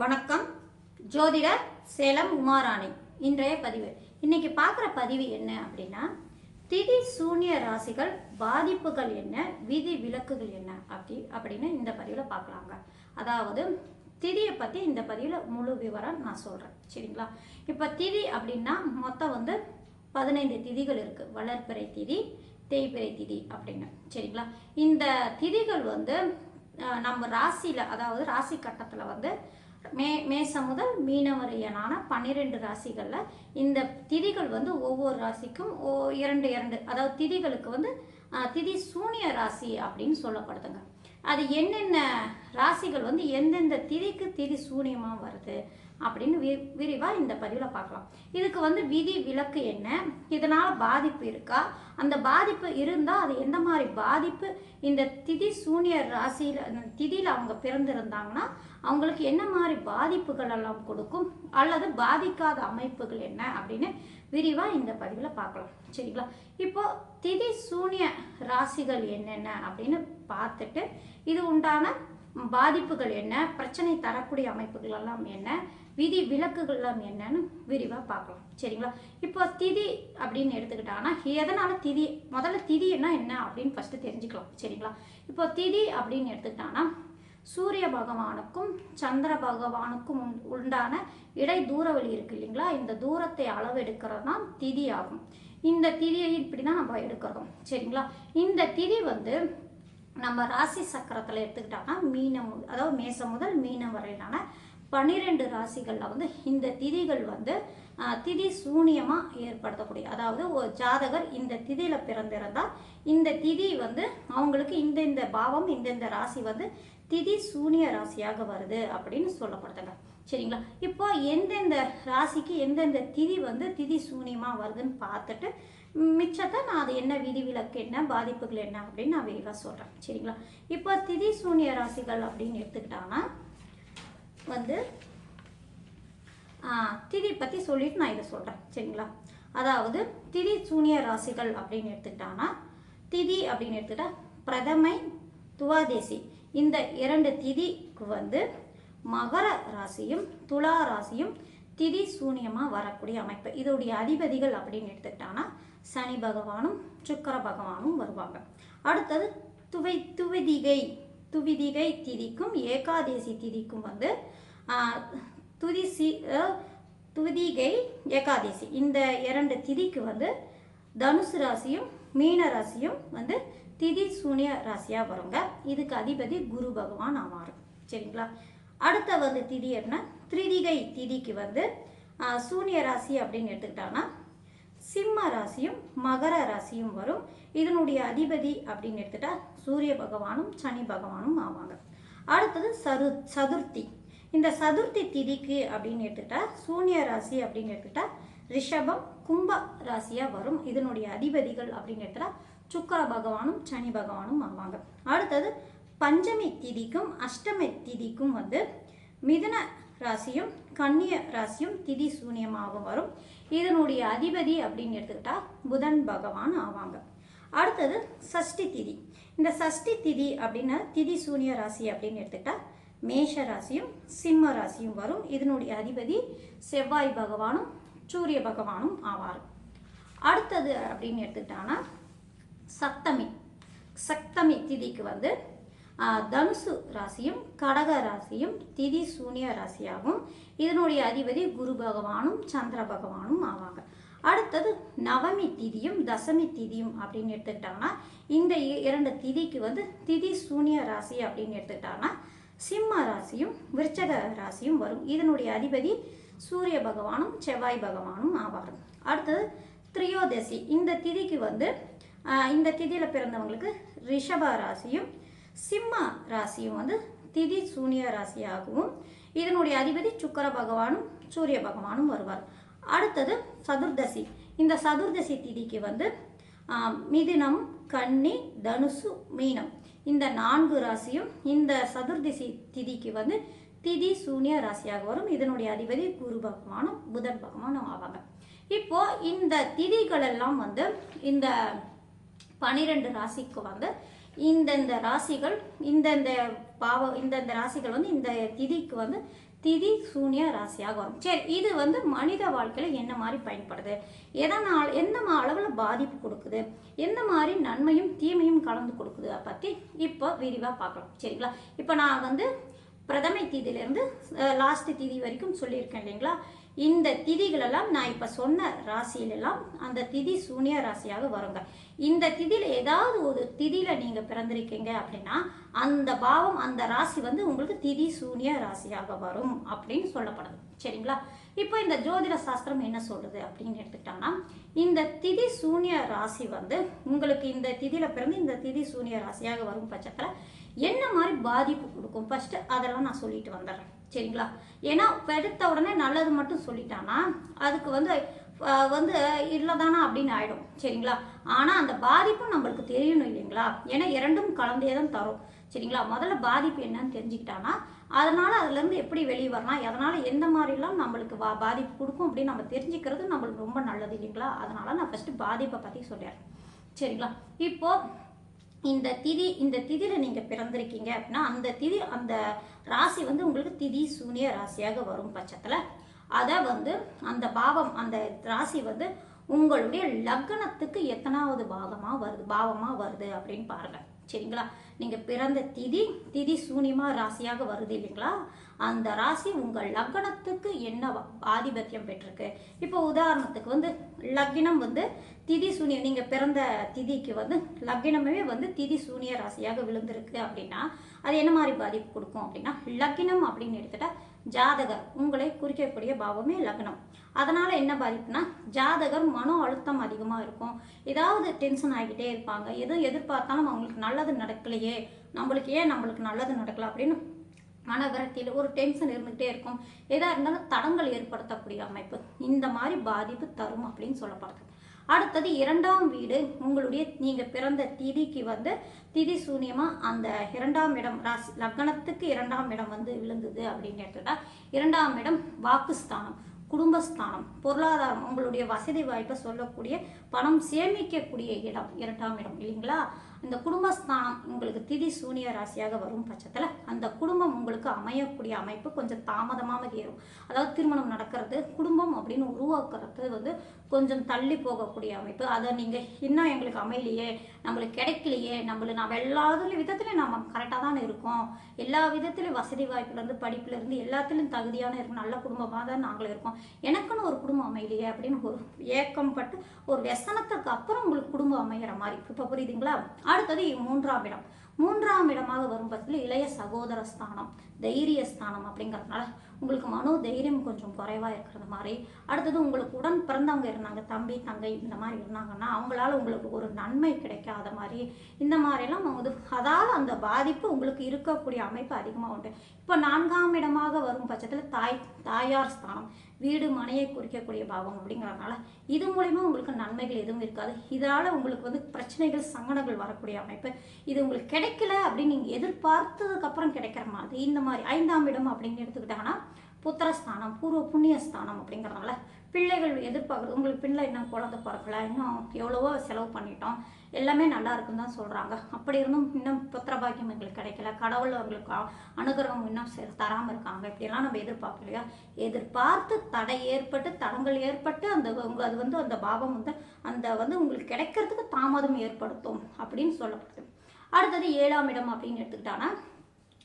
வணக்கம். ஜோதிடர் சேலம் உமாராணி. இன்றைய பதிவு. இன்னைக்கு பார்க்குற பதிவு என்ன அப்படின்னா திதி சூனிய ராசிகள் பாதிப்புகள் என்ன விதி விலக்குகள் என்ன அப்படி அப்படின்னு இந்த பதிவில் பார்க்கலாங்க. அதாவது திதியை பற்றி இந்த பதிவில் முழு விவரம் நான் சொல்கிறேன் சரிங்களா? இப்போ திதி அப்படின்னா மொத்தம் வந்து பதினைந்து திதிகள் இருக்குது வளர்ப்பிறை திதி தேய்பிறை திதி அப்படின்னு. சரிங்களா? இந்த திதிகள் வந்து நம்ம ராசியில் அதாவது ராசி கட்டத்தில் வந்து மே மேசம் முதல் மீனம் வரையிலான பன்னிரெண்டு ராசிகளில் இந்த திதிகள் வந்து ஒவ்வொரு ராசிக்கும் ஓ இரண்டு இரண்டு. அதாவது திதிகளுக்கு வந்து திதி சூனிய ராசி அப்படின்னு சொல்லப்படுதுங்க. அது என்னென்ன ராசிகள் வந்து எந்தெந்த திதிக்கு திதி சூனியமாக வருது? அப்படின்னு வி விரிவாக இந்த பதிவில் பார்க்கலாம். இதுக்கு வந்து விதி விலக்கு என்ன? இதனால் பாதிப்பு இருக்கா? அந்த பாதிப்பு இருந்தால் அது எந்த மாதிரி பாதிப்பு? இந்த திதி சூனிய ராசியில் திதியில் அவங்க பிறந்திருந்தாங்கன்னா அவங்களுக்கு என்ன மாதிரி பாதிப்புகள் எல்லாம் கொடுக்கும்? அல்லது பாதிக்காத அமைப்புகள் என்ன? அப்படின்னு விரிவாக இந்த பதிவில் பார்க்கலாம். சரிங்களா? இப்போ திதி சூனிய ராசிகள் என்னென்ன அப்படின்னு பார்த்துட்டு இது உண்டான பாதிப்புகள் என்ன? பிரச்சனை தரக்கூடிய அமைப்புகள் எல்லாம் என்ன? விதி விலக்குகள் என்னன்னு விரிவாக பார்க்கலாம். சரிங்களா? இப்போ திதி அப்படின்னு எடுத்துக்கிட்டாங்கன்னா எதனால் திதி முதல்ல திதினா என்ன அப்படின்னு ஃபஸ்ட்டு தெரிஞ்சுக்கலாம். சரிங்களா? இப்போ திதி அப்படின்னு எடுத்துக்கிட்டாங்கன்னா சூரிய பகவானுக்கும் சந்திர பகவானுக்கும் உண்- உண்டான இடை தூரவெளி இருக்கு இல்லைங்களா? இந்த தூரத்தை அளவு எடுக்கிறது தான் திதி ஆகும். இந்த திதியை இப்படி தான் நம்ம எடுக்கிறோம். சரிங்களா? இந்த திதி வந்து நம்ம ராசி சக்கரத்தில் எடுத்துக்கிட்டோம்னா மீனம் அதாவது மேசம் முதல் மீனம் வரையிலான பன்னிரெண்டு ராசிகளில் வந்து இந்த திதிகள் வந்து திதி சூனியமாக ஏற்படுத்தக்கூடிய அதாவது ஒரு ஜாதகர் இந்த திதியில் பிறந்திருந்தால் இந்த திதி வந்து அவங்களுக்கு இந்த இந்த பாவம் இந்தந்த ராசி வந்து திதி சூனிய ராசியாக வருது அப்படின்னு சொல்லப்படுதுங்க. சரிங்களா? இப்போ எந்தெந்த ராசிக்கு எந்தெந்த திதி வந்து திதி சூனியமாக வருதுன்னு பார்த்துட்டு மிச்சத்தை நான் அது என்ன விதிவிலக்கு என்ன பாதிப்புகள் என்ன அப்படின்னு நான் விரிவாக சொல்கிறேன் சரிங்களா? இப்போ திதி சூனிய ராசிகள் அப்படின்னு எடுத்துக்கிட்டாங்கன்னா வந்து திதி பற்றி சொல்லிட்டு நான் இதை சொல்கிறேன் சரிங்களா? அதாவது திதி சூனிய ராசிகள் அப்படின்னு எடுத்துக்கிட்டாங்கன்னா திதி அப்படின்னு எடுத்துக்கிட்டா பிரதமை துவாதேசி. இந்த இரண்டு திதிக்கு வந்து மகர ராசியும் துலா ராசியும் திதி சூனியமாக வரக்கூடிய அமைப்பு. இதோடைய அதிபதிகள் அப்படின்னு எடுத்துக்கிட்டாங்கன்னா சனி பகவானும் சுக்கர பகவானும் வருவாங்க. அடுத்தது துவை துவிதிகை. துவிதிகை திதிக்கும் ஏகாதேசி திதிக்கும் வந்து துதிசி துதிகை ஏகாதேசி. இந்த இரண்டு திதிக்கு வந்து தனுசு ராசியும் மீன ராசியும் வந்து திதி சூனிய ராசியாக வருங்க. இதுக்கு அதிபதி குரு பகவான் ஆவார். சரிங்களா? அடுத்த வந்து திதி என்ன? திரிதிகை திதிக்கு வந்து சூனிய ராசி அப்படின்னு எடுத்துக்கிட்டாங்கன்னா சிம்ம ராசியும் மகர ராசியும் வரும். இதனுடைய அதிபதி அப்படின்னு எடுத்துட்டா சூரிய பகவானும் சனி பகவானும் ஆவாங்க. அடுத்தது சரு சதுர்த்தி. இந்த சதுர்த்தி திதிக்கு அப்படின்னு எடுத்துட்டா சூன்ய ராசி அப்படின்னு எடுத்துட்டா ரிஷபம் கும்ப ராசியாக வரும். இதனுடைய அதிபதிகள் அப்படின்னு எடுத்துட்டா சுக்கர பகவானும் சனி பகவானும் ஆவாங்க. அடுத்தது பஞ்சமி திதிக்கும் அஷ்டமி திதிக்கும் வந்து மிதுன ராசியும் கன்னிய ராசியும் திதி சூனியமாக வரும். இதனுடைய அதிபதி அப்படின்னு எடுத்துக்கிட்டா புதன் பகவான் ஆவாங்க. அடுத்தது சஷ்டி திதி. இந்த சஷ்டி திதி அப்படின்னா திதி சூனிய ராசி அப்படின்னு எடுத்துக்கிட்டா மேஷ ராசியும் சிம்ம ராசியும் வரும். இதனுடைய அதிபதி செவ்வாய் பகவானும் சூரிய பகவானும் ஆவார். அடுத்தது அப்படின்னு எடுத்துக்கிட்டாங்கன்னா சப்தமி. சப்தமி திதிக்கு வந்து தனுசு ராசியும் கடக ராசியும் திதி சூனிய ராசியாகும். இதனுடைய அதிபதி குரு பகவானும் சந்திர பகவானும் ஆவாங்க. அடுத்தது நவமி திதியும் தசமி திதியும் அப்படின்னு எடுத்துக்கிட்டாங்கன்னா இந்த இ- இரண்டு திதிக்கு வந்து திதி சூனிய ராசி அப்படின்னு எடுத்துக்கிட்டாங்கன்னா சிம்ம ராசியும் விருச்சக ராசியும் வரும். இதனுடைய அதிபதி சூரிய பகவானும் செவ்வாய் பகவானும் ஆவார். அடுத்தது திரியோதசி. இந்த திதிக்கு வந்து இந்த திதியில் பிறந்தவங்களுக்கு ரிஷப ராசியும் சிம்ம ராசியும் வந்து திதி சூனிய ராசியாகவும் இதனுடைய அதிபதி சுக்கர பகவானும் சூரிய பகவானும் வருவார். அடுத்தது சதுர்தசி. இந்த சதுர்தசி திதிக்கு வந்து மிதினம் கன்னி தனுசு மீனம். இந்த நான்கு ராசியும் இந்த சதுர்தசி திதிக்கு வந்து திதி சூன்ய ராசியாக வரும். இதனுடைய அதிபதி குரு பகவானும் புதன் பகவானும் ஆவாங்க. இப்போ இந்த திதிகள் எல்லாம் வந்து இந்த பனிரெண்டு ராசிக்கு வந்து இந்தந்த ராசிகள் இந்தந்த பாவம் இந்தந்த ராசிகள் வந்து இந்த திதிக்கு வந்து திதி சூனிய ராசியாக வரும். சரி இது வந்து மனித வாழ்க்கையில் என்ன மாதிரி பயன்படுது? எதனால் எந்த அளவில் பாதிப்பு கொடுக்குது? எந்த மாதிரி நன்மையும் தீமையும் கலந்து கொடுக்குது? அதை பற்றி இப்போ விரிவாக பார்க்கலாம். சரிங்களா? இப்போ நான் வந்து பிரதமை தீதியிலேருந்து லாஸ்ட் திதி வரைக்கும் சொல்லியிருக்கேன் இல்லைங்களா? இந்த திதிகளெல்லாம் நான் இப்போ சொன்ன ராசியிலெல்லாம் அந்த திதி சூனிய ராசியாக வருங்க. இந்த திதியில் ஏதாவது ஒரு திதியில் நீங்கள் பிறந்திருக்கீங்க அப்படின்னா அந்த பாவம் அந்த ராசி வந்து உங்களுக்கு திதி சூனிய ராசியாக வரும் அப்படின்னு சொல்லப்படுது. சரிங்களா? இப்போ இந்த ஜோதிட சாஸ்திரம் என்ன சொல்லுது அப்படின்னு எடுத்துக்கிட்டோம்னா இந்த திதி சூனிய ராசி வந்து உங்களுக்கு இந்த திதியில் பிறந்து இந்த திதி சூனிய ராசியாக வரும் பட்சத்தில் என்ன மாதிரி பாதிப்பு கொடுக்கும்? ஃபஸ்ட்டு அதெல்லாம் நான் சொல்லிட்டு வந்துடுறேன். சரிங்களா? ஏன்னா எடுத்த உடனே நல்லது மட்டும் சொல்லிட்டானா அதுக்கு வந்து வந்து இல்லை தானா அப்படின்னு ஆயிடும் சரிங்களா? ஆனால் அந்த பாதிப்பும் நம்மளுக்கு தெரியணும் இல்லைங்களா? ஏன்னா இரண்டும் கலந்தே தான் தரும் சரிங்களா? முதல்ல பாதிப்பு என்னன்னு தெரிஞ்சுக்கிட்டானா அதனால் அதுலேருந்து எப்படி வெளியே வரலாம் அதனால் எந்த மாதிரிலாம் நம்மளுக்கு வா பாதிப்பு கொடுக்கும் அப்படின்னு நம்ம தெரிஞ்சுக்கிறது நம்மளுக்கு ரொம்ப நல்லது இல்லைங்களா? அதனால் நான் ஃபஸ்ட்டு பாதிப்பை பற்றி சொல்லிடுறேன் சரிங்களா? இப்போது இந்த திதி இந்த திதியில் நீங்கள் பிறந்திருக்கீங்க அப்படின்னா அந்த திதி அந்த ராசி வந்து உங்களுக்கு திதி சூனிய ராசியாக வரும் பட்சத்தில். அதை வந்து அந்த பாவம் அந்த ராசி வந்து உங்களுடைய லக்னத்துக்கு எத்தனாவது பாகமாக வருது பாவமாக வருது அப்படின்னு பாருங்கள் சரிங்களா? நீங்கள் பிறந்த திதி திதி சூனியமாக ராசியாக வருது இல்லைங்களா? அந்த ராசி உங்கள் லக்னத்துக்கு என்ன ஆதிபத்தியம் பெற்றிருக்கு? இப்போ உதாரணத்துக்கு வந்து லக்னம் வந்து திதி சூனிய நீங்கள் பிறந்த திதிக்கு வந்து லக்னமே வந்து திதி சூனிய ராசியாக விழுந்திருக்கு அப்படின்னா அது என்ன மாதிரி பாதிப்பு கொடுக்கும் அப்படின்னா லக்னம் அப்படின்னு எடுத்துகிட்டா ஜாதகர் உங்களை குறிக்கக்கூடிய பாவமே லக்னம். அதனால் என்ன பாதிப்புனா ஜாதகர் மன அழுத்தம் அதிகமாக இருக்கும். ஏதாவது டென்ஷன் ஆகிக்கிட்டே இருப்பாங்க. எதுவும் எதிர்பார்த்தாலும் அவங்களுக்கு நல்லது நடக்கலையே நம்மளுக்கு ஏன் நம்மளுக்கு நல்லது நடக்கல அப்படின்னு மனவிரக்தியில் ஒரு டென்ஷன் இருந்துகிட்டே இருக்கும். எதாக இருந்தாலும் தடங்கள் ஏற்படுத்தக்கூடிய அமைப்பு. இந்த மாதிரி பாதிப்பு தரும் அப்படின்னு சொல்லப்படுது. அடுத்தது இரண்டாம் வீடு உங்களுடைய நீங்கள் பிறந்த திதிக்கு வந்து திதி சூன்யமாக அந்த இரண்டாம் இடம் ராசி லக்னத்துக்கு இரண்டாம் இடம் வந்து விழுந்தது அப்படின்னு எடுத்துட்டா இரண்டாம் இடம் வாக்குஸ்தானம் குடும்பஸ்தானம் பொருளாதாரம் உங்களுடைய வசதி வாய்ப்பை சொல்லக்கூடிய பணம் சேமிக்கக்கூடிய இடம் இரண்டாம் இடம் இல்லைங்களா? இந்த குடும்பஸ்தானம் உங்களுக்கு திதி சூனிய ராசியாக வரும் பட்சத்தில் அந்த குடும்பம் உங்களுக்கு அமையக்கூடிய அமைப்பு கொஞ்சம் தாமதமாக ஏறும். அதாவது திருமணம் நடக்கிறது குடும்பம் அப்படின்னு உருவாக்குறது வந்து கொஞ்சம் தள்ளி போகக்கூடிய அமைப்பு. அதை நீங்கள் இன்னும் எங்களுக்கு அமையலையே நம்மளுக்கு கிடைக்கலையே நம்மளுக்கு நம்ம எல்லா விதத்துலையும் நம்ம கரெக்டாக தானே இருக்கோம். எல்லா விதத்துலையும் வசதி வாய்ப்புலேருந்து படிப்புலேருந்து எல்லாத்துலேயும் தகுதியான இருக்கும் நல்ல குடும்பமாக தான் நாங்களும் இருக்கோம். எனக்குன்னு ஒரு குடும்பம் அமையலையே அப்படின்னு ஒரு ஏக்கம் பட்டு ஒரு व्यசனத்துக்கு அப்புறம் உங்களுக்கு குடும்பம் அமைகிற மாதிரி. இப்போ புரியுதுங்களா? அடுத்தது மூன்றாம் இடம். மூன்றாம் இடமாக வரும் பட்சத்தில் இளைய சகோதர ஸ்தானம் தைரிய ஸ்தானம் அப்படிங்கிறதுனால உங்களுக்கு மனோ தைரியம் கொஞ்சம் குறைவாக இருக்கிறது மாதிரி. அடுத்தது உங்களுக்கு உடன் பிறந்தவங்க இருந்தாங்க தம்பி தங்கை இந்த மாதிரி இருந்தாங்கன்னா அவங்களால உங்களுக்கு ஒரு நன்மை கிடைக்காத மாதிரி. இந்த மாதிரிலாம் வந்து அதால் அந்த பாதிப்பு உங்களுக்கு இருக்கக்கூடிய அமைப்பு அதிகமாக உண்டு. இப்போ நான்காம் இடமாக வரும் பட்சத்தில் தாய் தாயார் ஸ்தானம். வீடு மனையை குறிக்கக்கூடிய பாவம் அப்படிங்கிறதுனால இது மூலயமா உங்களுக்கு நன்மைகள் எதுவும் இருக்காது. இதனால் உங்களுக்கு வந்து பிரச்சனைகள் சங்கடங்கள் வரக்கூடிய அமைப்பு. இது உங்களுக்கு கிடைக்கல அப்படின்னு நீங்கள் எதிர்பார்த்ததுக்கப்புறம் கிடைக்கிற மாதிரி இந்த மாதிரி ஐந்தாம் இடம் அப்படின்னு எடுத்துக்கிட்டாங்கன்னா புத்திரஸ்தானம் பூர்வ புண்ணியஸ்தானம் அப்படிங்கிறதுனால பிள்ளைகள் எதிர்பார்க்குறது உங்களுக்கு பிள்ளை இன்னும் குழந்தை பிறக்கல இன்னும் எவ்வளவோ செலவு பண்ணிட்டோம் எல்லாமே நல்லா இருக்குன்னு தான் சொல்கிறாங்க அப்படி இருந்தும் இன்னும் புத்திர பாக்கியம் எங்களுக்கு கிடைக்கல கடவுள் அவங்களுக்கு அனுகிரகம் இன்னும் தராமல் இருக்காங்க. இப்படியெல்லாம் நம்ம எதிர்பார்க்கல இல்லையா? எதிர்பார்த்து தடை ஏற்பட்டு தடங்கள் ஏற்பட்டு அந்த உங்க அது வந்து அந்த பாவம் வந்து அந்த வந்து உங்களுக்கு கிடைக்கிறதுக்கு தாமதம் ஏற்படுத்தும் அப்படின்னு சொல்லப்படுது. அடுத்தது ஏழாம் இடம் அப்படின்னு எடுத்துக்கிட்டாங்கன்னா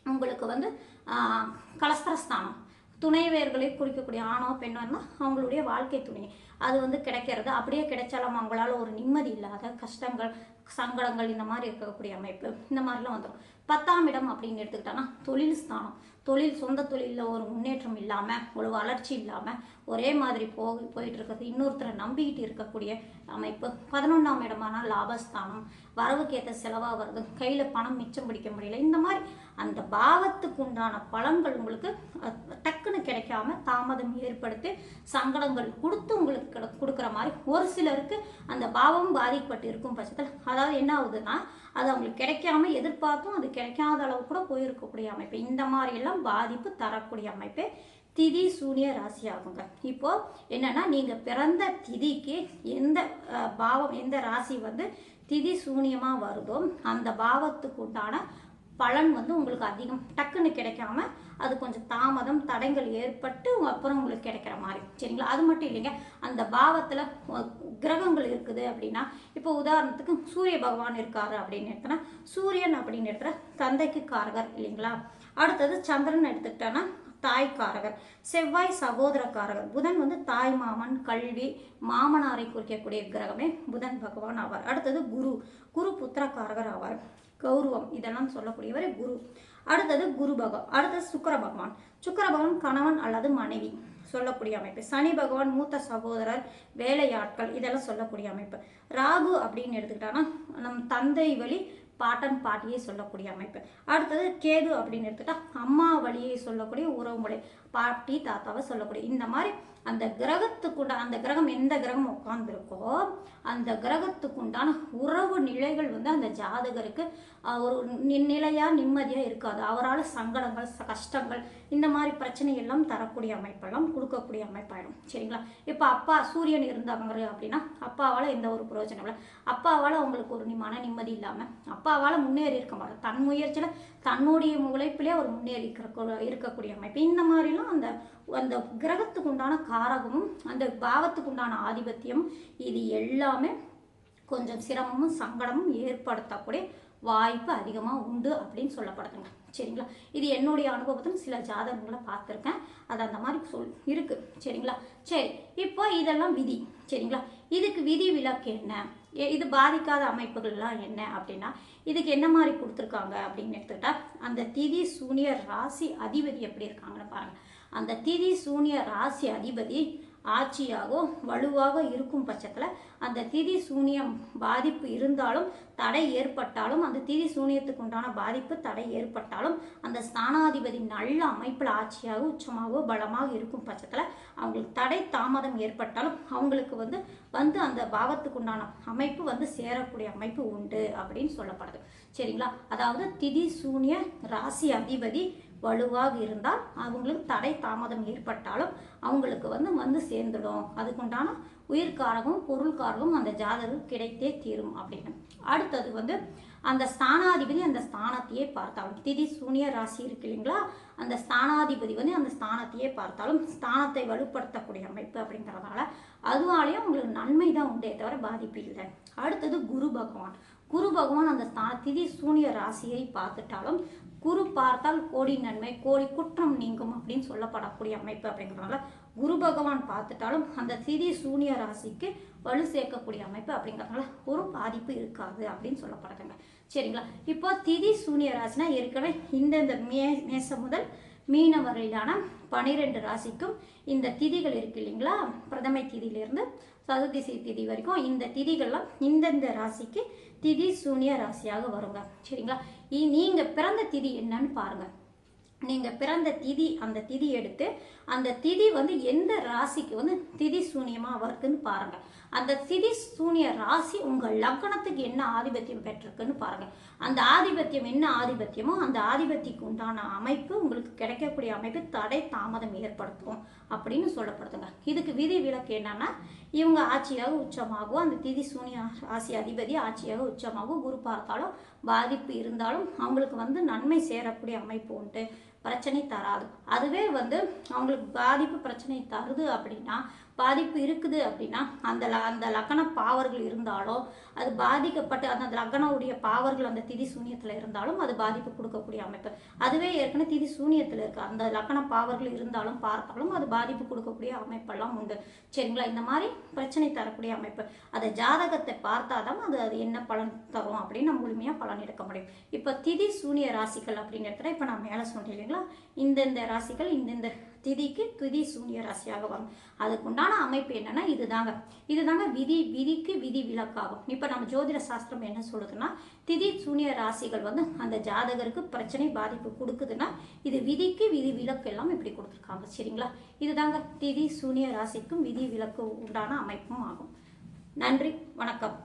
உங்களுக்கு வந்து ஆஹ், கலஸ்திரஸ்தானம். துணைவேர்களை குறிக்கக்கூடிய ஆணோ பெண்ணோ இருந்தால் அவங்களுடைய வாழ்க்கை துணை. அது வந்து கிடைக்கிறது. அப்படியே கிடைச்சாலும் அவங்களால ஒரு நிம்மதி இல்லாத கஷ்டங்கள் சங்கடங்கள் இந்த மாதிரி இருக்கக்கூடிய அமைப்பு இந்த மாதிரிலாம் வந்துடும் பத்தாம் இடம் அப்படின்னு எடுத்துக்கிட்டோன்னா தொழில் ஸ்தானம். தொழில் சொந்த தொழிலில் ஒரு முன்னேற்றம் இல்லாமல் ஒரு வளர்ச்சி இல்லாமல் ஒரே மாதிரி போய் போயிட்டு இருக்கிறது இன்னொருத்தரை நம்பிக்கிட்டு இருக்கக்கூடிய அமைப்பு. பதினொன்றாம் இடமான லாபஸ்தானம். வரவுக்கு ஏற்ற செலவாக வருது. கையில் பணம் மிச்சம் பிடிக்க முடியல. இந்த மாதிரி அந்த பாவத்துக்கு உண்டான பலன்கள் உங்களுக்கு டக்குன்னு கிடைக்காம தாமதம் ஏற்படுத்தி சங்கடங்கள் கொடுத்து உங்களுக்கு கிட- கொடுக்குற மாதிரி ஒரு சிலருக்கு அந்த பாவம் பாதிக்கப்பட்டு இருக்கும் பட்சத்தில். அதாவது என்ன ஆகுதுன்னா அது அவங்களுக்கு கிடைக்காம எதிர்பார்த்தும் அது கிடைக்காத அளவு கூட போயிருக்கக்கூடிய அமைப்பு. இந்த மாதிரி எல்லாம் பாதிப்பு தரக்கூடிய அமைப்பு திதி சூனிய ராசி ஆகுங்க இப்போ என்னன்னா நீங்க பிறந்த திதிக்கு எந்த பாவம் எந்த ராசி வந்து திதி சூனியமா வருதோ அந்த பாவத்துக்கு உண்டான பலன் வந்து உங்களுக்கு அதிகம். டக்குன்னு கிடைக்காம அது கொஞ்சம் தாமதம் தடைகள் ஏற்பட்டு அப்புறம் உங்களுக்கு கிடைக்கிற மாதிரி. சரிங்களா? அது மட்டும் இல்லைங்க. அந்த பாவத்தில் கிரகங்கள் இருக்குது அப்படின்னா இப்போ உதாரணத்துக்கு சூரிய பகவான் இருக்காரு அப்படின்னு எடுத்தோன்னா சூரியன் அப்படின்னு எடுத்துகிற தந்தைக்கு காரகர் இல்லைங்களா? அடுத்தது சந்திரன் எடுத்துக்கிட்டோன்னா தாய்க்காரகர் செவ்வாய் சகோதரக்காரகர் புதன் வந்து தாய் மாமன் கல்வி மாமனாரை குறிக்கக்கூடிய கிரகமே புதன் பகவான் ஆவார். அடுத்தது குரு. குரு புத்திரக்காரகர் ஆவார். கௌரவம் இதெல்லாம் சொல்லக்கூடியவர் குரு. அடுத்தது குரு பகவான் அடுத்தது சுக்கர பகவான். சுக்கர பகவான் கணவன் அல்லது மனைவி சொல்லக்கூடிய அமைப்பு. சனி பகவான் மூத்த சகோதரர் வேலையாட்கள் இதெல்லாம் சொல்லக்கூடிய அமைப்பு. ராகு அப்படின்னு எடுத்துக்கிட்டாங்கன்னா நம் தந்தை வழி பாட்டன் பாட்டியை சொல்லக்கூடிய அமைப்பு. அடுத்தது கேது அப்படின்னு எடுத்துக்கிட்டா அம்மா வழியை சொல்லக்கூடிய உறவுமுறை. பாட்டி தாத்தாவை சொல்லக்கூடிய இந்த மாதிரி அந்த கிரகத்துக்குண்ட அந்த கிரகம் எந்த கிரகம் உட்காந்துருக்கோ அந்த கிரகத்துக்குண்டான உறவு நிலைகள் வந்து அந்த ஜாதகருக்கு ஒரு நி- நிம்மதியாக இருக்காது. அவரால் சங்கடங்கள் கஷ்டங்கள் இந்த மாதிரி பிரச்சனை எல்லாம் தரக்கூடிய அமைப்பெல்லாம் கொடுக்கக்கூடிய அமைப்பாயிடும். சரிங்களா? இப்போ அப்பா சூரியன் இருந்தாங்க அப்படின்னா அப்பாவால் எந்த ஒரு பிரயோஜனம் இல்லை. அப்பாவால் அவங்களுக்கு ஒரு மன நிம்மதி இல்லாமல் அப்பாவால் முன்னேறி இருக்க மாட்டோம் தன் முயற்சியில் தன்னுடைய உழைப்பிலே அவர் முன்னேறி இருக்க இருக்கக்கூடிய அமைப்பு. இந்த மாதிரிலாம் அந்த அந்த கிரகத்துக்கு உண்டான காரகமும் அந்த பாவத்துக்கு உண்டான ஆதிபத்தியம் இது எல்லாமே கொஞ்சம் சிரமமும் சங்கடமும் ஏற்படுத்தக்கூடிய வாய்ப்பு அதிகமாக உண்டு அப்படின்னு சொல்லப்படுதுங்க. சரிங்களா? இது என்னுடைய அனுபவத்தில் சில ஜாதகங்களை பார்த்துருக்கேன். அது அந்த மாதிரி சொல் இருக்குது சரிங்களா? சரி இப்போ இதெல்லாம் விதி. சரிங்களா? இதுக்கு விதி விலக்கு என்ன? இது பாதிக்காத அமைப்புகள்லாம் என்ன அப்படின்னா இதுக்கு என்ன மாதிரி கொடுத்துருக்காங்க அப்படின்னு எடுத்துக்கிட்டா அந்த திதி சூனியர் ராசி அதிபதி எப்படி இருக்காங்கன்னு பாருங்கள் அந்த திதி சூனிய ராசி அதிபதி ஆட்சியாகோ வலுவாக இருக்கும் பட்சத்தில் அந்த திதி சூனியம் பாதிப்பு இருந்தாலும் தடை ஏற்பட்டாலும் அந்த திதி சூனியத்துக்கு உண்டான பாதிப்பு தடை ஏற்பட்டாலும் அந்த ஸ்தானாதிபதி நல்ல அமைப்பில் ஆட்சியாக உச்சமாகவோ பலமாக இருக்கும் பட்சத்தில் அவங்களுக்கு தடை தாமதம் ஏற்பட்டாலும் அவங்களுக்கு வந்து வந்து அந்த பாவத்துக்கு உண்டான அமைப்பு வந்து சேரக்கூடிய அமைப்பு உண்டு அப்படின்னு சொல்லப்படுது. சரிங்களா? அதாவது திதி சூனிய ராசி அதிபதி வலுவாக இருந்தால் அவங்களுக்கு தடை தாமதம் ஏற்பட்டாலும் அவங்களுக்கு வந்து வந்து சேர்ந்துடும். அதுக்குண்டான உயிர்காரகம் பொருள்காரகம் அந்த ஜாதகம் கிடைத்தே தீரும் அப்படின்னு. அடுத்தது வந்து அந்த ஸ்தானாதிபதி அந்த ஸ்தானத்தையே பார்த்தாலும் திதி சூனிய ராசி இருக்கு இல்லைங்களா? அந்த ஸ்தானாதிபதி வந்து அந்த ஸ்தானத்தையே பார்த்தாலும் ஸ்தானத்தை வலுப்படுத்தக்கூடிய அமைப்பு அப்படிங்கிறதால அதுவாலேயும் உங்களுக்கு நன்மை தான் உண்டே தவிர பாதிப்பு இல்லை. அடுத்தது குரு பகவான். குரு பகவான் அந்த ஸ்தான திதி சூனிய ராசியை பார்த்துட்டாலும் குரு பார்த்தால் கோடி நன்மை கோடி குற்றம் நீங்கும் அப்படின்னு சொல்லப்படக்கூடிய அமைப்பு அப்படிங்கிறனால குரு பகவான் பார்த்துட்டாலும் அந்த திதி சூனிய ராசிக்கு வலு சேர்க்கக்கூடிய அமைப்பு அப்படிங்கிறதுனால ஒரு பாதிப்பு இருக்காது அப்படின்னு சொல்லப்படுதுங்க சரிங்களா? இப்போ திதி சூனிய ராசினா ஏற்கனவே இந்தந்த மே மேசம் முதல் மீன வரையிலான பனிரெண்டு ராசிக்கும் இந்த திதிகள் இருக்கு இல்லைங்களா? பிரதமை திதியிலிருந்து சதுர்திசை திதி வரைக்கும் இந்த திதிகள்லாம் இந்தந்த ராசிக்கு திதி சூனிய ராசியாக வருங்க. சரிங்களா? இ- நீங்க பிறந்த திதி என்னன்னு பாருங்க. நீங்க பிறந்த திதி அந்த திதி எடுத்து அந்த திதி வந்து எந்த ராசிக்கு வந்து திதி சூன்யமாக வருதுன்னு பாருங்க. அந்த திதி சூனிய ராசி உங்கள் லக்னத்துக்கு என்ன ஆதிபத்தியம் பெற்றிருக்குன்னு பாருங்க. அந்த ஆதிபத்தியம் என்ன ஆதிபத்தியமோ அந்த ஆதிபத்தியக்கு உண்டான அமைப்பு உங்களுக்கு கிடைக்கக்கூடிய அமைப்பு தடை தாமதம் ஏற்படுத்தும் அப்படின்னு சொல்லப்படுதுங்க. இதுக்கு விதி விலக்கு என்னன்னா இவங்க ஆட்சியாக உச்சமாகவும் அந்த திதி சூனிய ராசி அதிபதி ஆட்சியாக உச்சமாகவும் குரு பார்த்தாலும் பாதிப்பு இருந்தாலும் அவங்களுக்கு வந்து நன்மை சேரக்கூடிய அமைப்பு உண்டு. பிரச்சனை தராது. அதுவே வந்து அவங்களுக்கு பாதிப்பு பிரச்சனை தருது அப்படின்னா பாதிப்பு இருக்குது அப்படின்னா அந்த ல- அந்த லக்கண பாவர்கள் இருந்தாலும் அது பாதிக்கப்பட்டு அந்த லக்கணவுடைய பாவர்கள் அந்த திதி சூனியத்தில் இருந்தாலும் அது பாதிப்பு கொடுக்கக்கூடிய அமைப்பு. அதுவே ஏற்கனவே திதி சூனியத்தில் இருக்குது அந்த லக்கண பாவர்கள் இருந்தாலும் பார்த்தாலும் அது பாதிப்பு கொடுக்கக்கூடிய அமைப்பெல்லாம் உண்டு. சரிங்களா? இந்த மாதிரி பிரச்சனை தரக்கூடிய அமைப்பு. அதை ஜாதகத்தை பார்த்தா தான் அது அது என்ன பலன் தரும் அப்படின்னு நம்ம முழுமையாக பலன் எடுக்க முடியும். இப்போ திதி சூனிய ராசிகள் அப்படின்னு எடுத்துட்டா இப்போ நான் மேலே சொன்னேன் சரிங்களா இந்தந்த ராசிகள் இந்தந்த திதிக்கு திதி சூனிய ராசியாக வரும். அதுக்குண்டான அமைப்பு என்னன்னா இதுதாங்க. இதுதாங்க விதி விதிக்கு விதி விலக்காகும். இப்போ நம்ம ஜோதிட சாஸ்திரம் என்ன சொல்லுதுன்னா திதி சூனிய ராசிகள் வந்து அந்த ஜாதகருக்கு பிரச்சனை பாதிப்பு கொடுக்குதுன்னா இது விதிக்கு விதி விலக்கு எல்லாம் இப்படி கொடுத்துருக்காங்க. சரிங்களா? இதுதாங்க திதி சூனிய ராசிக்கும் விதி விலக்கு உண்டான அமைப்பும் ஆகும். நன்றி வணக்கம்.